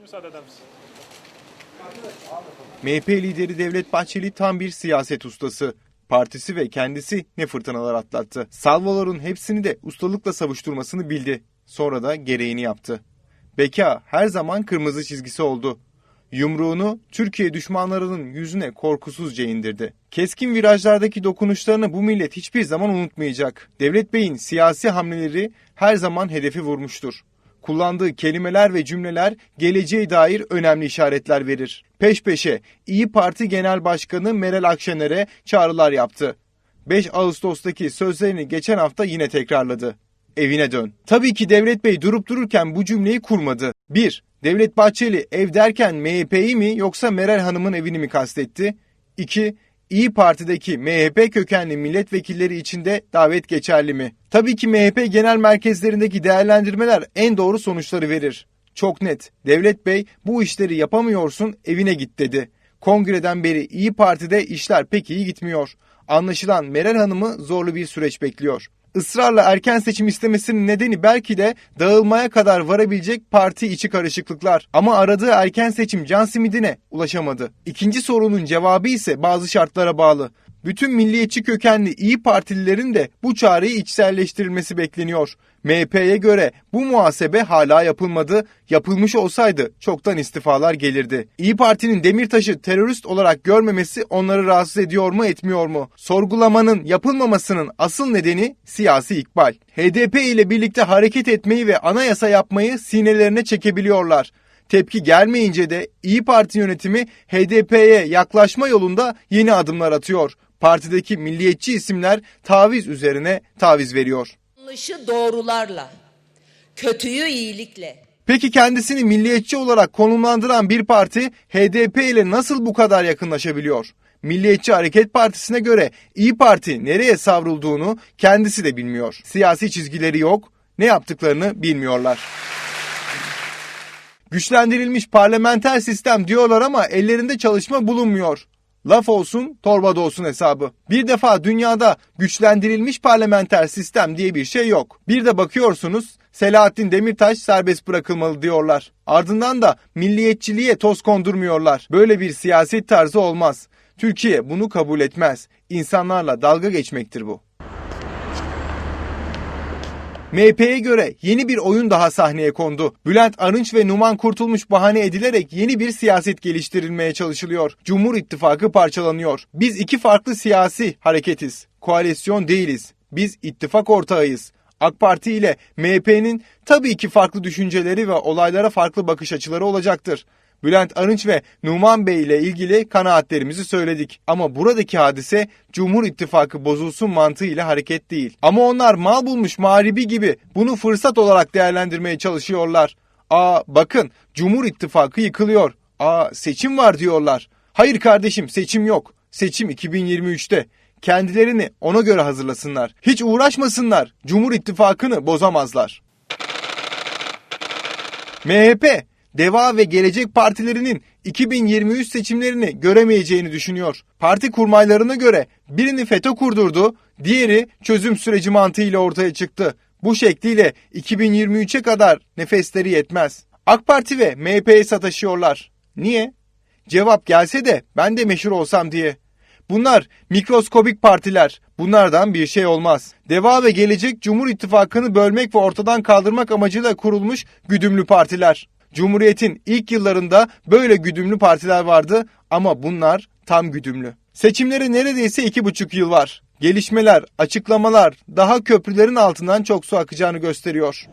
Müsaade? MHP lideri Devlet Bahçeli tam bir siyaset ustası. Partisi ve kendisi ne fırtınalar atlattı. Salvoların hepsini de ustalıkla savuşturmasını bildi. Sonra da gereğini yaptı. Beka her zaman kırmızı çizgisi oldu. Yumruğunu Türkiye düşmanlarının yüzüne korkusuzca indirdi. Keskin virajlardaki dokunuşlarını bu millet hiçbir zaman unutmayacak. Devlet Bey'in siyasi hamleleri her zaman hedefi vurmuştur. Kullandığı kelimeler ve cümleler geleceğe dair önemli işaretler verir. Peş peşe İyi Parti Genel Başkanı Meral Akşener'e çağrılar yaptı. 5 Ağustos'taki sözlerini geçen hafta yine tekrarladı. Evine dön. Tabii ki Devlet Bey durup dururken bu cümleyi kurmadı. 1. Devlet Bahçeli ev derken MHP'yi mi yoksa Meral Hanım'ın evini mi kastetti? 2. İyi Parti'deki MHP kökenli milletvekilleri için de davet geçerli mi? Tabii ki MHP genel merkezlerindeki değerlendirmeler en doğru sonuçları verir. Çok net. Devlet Bey bu işleri yapamıyorsun evine git dedi. Kongreden beri İyi Parti'de işler pek iyi gitmiyor. Anlaşılan Meral Hanım'ı zorlu bir süreç bekliyor. Israrla erken seçim istemesinin nedeni belki de dağılmaya kadar varabilecek parti içi karışıklıklar. Ama aradığı erken seçim can simidine ulaşamadı. İkinci sorunun cevabı ise bazı şartlara bağlı. Bütün milliyetçi kökenli İyi Partililerin de bu çağrıyı içselleştirilmesi bekleniyor. MHP'ye göre bu muhasebe hala yapılmadı. Yapılmış olsaydı çoktan istifalar gelirdi. İyi Parti'nin Demirtaş'ı terörist olarak görmemesi onları rahatsız ediyor mu etmiyor mu? Sorgulamanın yapılmamasının asıl nedeni siyasi ikbal. HDP ile birlikte hareket etmeyi ve anayasa yapmayı sinelerine çekebiliyorlar. Tepki gelmeyince de İyi Parti yönetimi HDP'ye yaklaşma yolunda yeni adımlar atıyor. Partideki milliyetçi isimler taviz üzerine taviz veriyor. Yanlışı doğrularla, kötüyü iyilikle, Peki kendisini milliyetçi olarak konumlandıran bir parti HDP ile nasıl bu kadar yakınlaşabiliyor? Milliyetçi Hareket Partisi'ne göre İyi Parti nereye savrulduğunu kendisi de bilmiyor. Siyasi çizgileri yok, ne yaptıklarını bilmiyorlar. Güçlendirilmiş parlamenter sistem diyorlar ama ellerinde çalışma bulunmuyor. Laf olsun, torbada olsun hesabı. Bir defa dünyada güçlendirilmiş parlamenter sistem diye bir şey yok. Bir de bakıyorsunuz Selahattin Demirtaş serbest bırakılmalı diyorlar. Ardından da milliyetçiliğe toz kondurmuyorlar. Böyle bir siyaset tarzı olmaz. Türkiye bunu kabul etmez. İnsanlarla dalga geçmektir bu. MHP'ye göre yeni bir oyun daha sahneye kondu. Bülent Arınç ve Numan Kurtulmuş bahane edilerek yeni bir siyaset geliştirilmeye çalışılıyor. Cumhur İttifakı parçalanıyor. Biz iki farklı siyasi hareketiz. Koalisyon değiliz. Biz ittifak ortağıyız. AK Parti ile MHP'nin tabii ki farklı düşünceleri ve olaylara farklı bakış açıları olacaktır. Bülent Arınç ve Numan Bey ile ilgili kanaatlerimizi söyledik. Ama buradaki hadise Cumhur İttifakı bozulsun mantığıyla hareket değil. Ama onlar mal bulmuş mağribi gibi bunu fırsat olarak değerlendirmeye çalışıyorlar. Aa bakın Cumhur İttifakı yıkılıyor. Aa seçim var diyorlar. Hayır kardeşim seçim yok. Seçim 2023'te. Kendilerini ona göre hazırlasınlar. Hiç uğraşmasınlar. Cumhur İttifakı'nı bozamazlar. MHP, Deva ve Gelecek Partilerinin 2023 seçimlerini göremeyeceğini düşünüyor. Parti kurmaylarına göre birini FETÖ kurdurdu, diğeri çözüm süreci mantığıyla ortaya çıktı. Bu şekliyle 2023'e kadar nefesleri yetmez. AK Parti ve MHP'ye sataşıyorlar. Niye? Cevap gelse de ben de meşhur olsam diye. Bunlar mikroskobik partiler. Bunlardan bir şey olmaz. Deva ve Gelecek Cumhur İttifakı'nı bölmek ve ortadan kaldırmak amacıyla kurulmuş güdümlü partiler. Cumhuriyet'in ilk yıllarında böyle güdümlü partiler vardı ama bunlar tam güdümlü. Seçimlere neredeyse iki buçuk yıl var. Gelişmeler, açıklamalar daha köprülerin altından çok su akacağını gösteriyor.